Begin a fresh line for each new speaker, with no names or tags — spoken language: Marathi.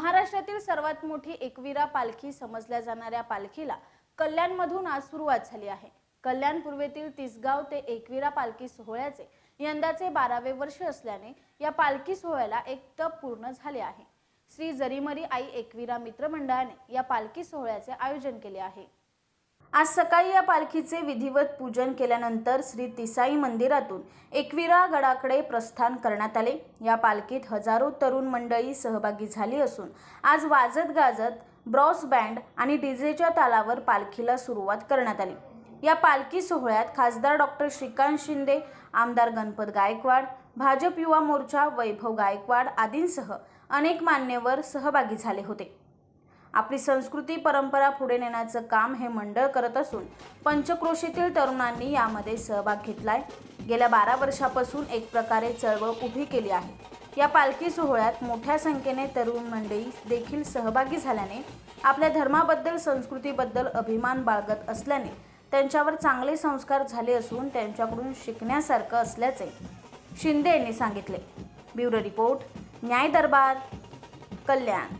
महाराष्ट्रातील सर्वात मोठी एकविरा पालखी समजल्या जाणाऱ्या पालखीला कल्याणमधून आज सुरुवात झाली आहे. कल्याण पूर्वेतील तिसगाव ते एकविरा पालखी सोहळ्याचे यंदाचे बारावे वर्ष असल्याने या पालखी सोहळ्याला एक तप पूर्ण झाले आहे. श्री जरीमरी आई एकविरा मित्रमंडळाने या पालखी सोहळ्याचे आयोजन केले आहे. आज सकाळी या पालखीचे विधिवत पूजन केल्यानंतर श्री तिसाई मंदिरातून एकविरा गडाकडे प्रस्थान करण्यात आले. या पालखीत हजारो तरुण मंडळी सहभागी झाली असून आज वाजत गाजत ब्रॉस बँड आणि डीजेच्या तालावर पालखीला सुरुवात करण्यात आली. या पालखी सोहळ्यात खासदार डॉक्टर श्रीकांत शिंदे आमदार गणपत गायकवाड भाजप युवा मोर्चा वैभव गायकवाड आदींसह अनेक मान्यवर सहभागी झाले होते. आपली संस्कृती परंपरा पुढे नेण्याचं काम हे मंडळ करत असून पंचक्रोशीतील तरुणांनी यामध्ये सहभाग घेतलाय. गेल्या बारा वर्षापासून एक प्रकारे चळवळ उभी केली आहे. या पालखी सोहळ्यात मोठ्या संख्येने तरुण मंडळी देखील सहभागी झाल्याने आपल्या धर्माबद्दल संस्कृतीबद्दल अभिमान बाळगत असल्याने त्यांच्यावर चांगले संस्कार झाले असून त्यांच्याकडून शिकण्यासारखं असल्याचे शिंदे यांनी सांगितले. ब्युरो रिपोर्ट न्याय दरबार कल्याण.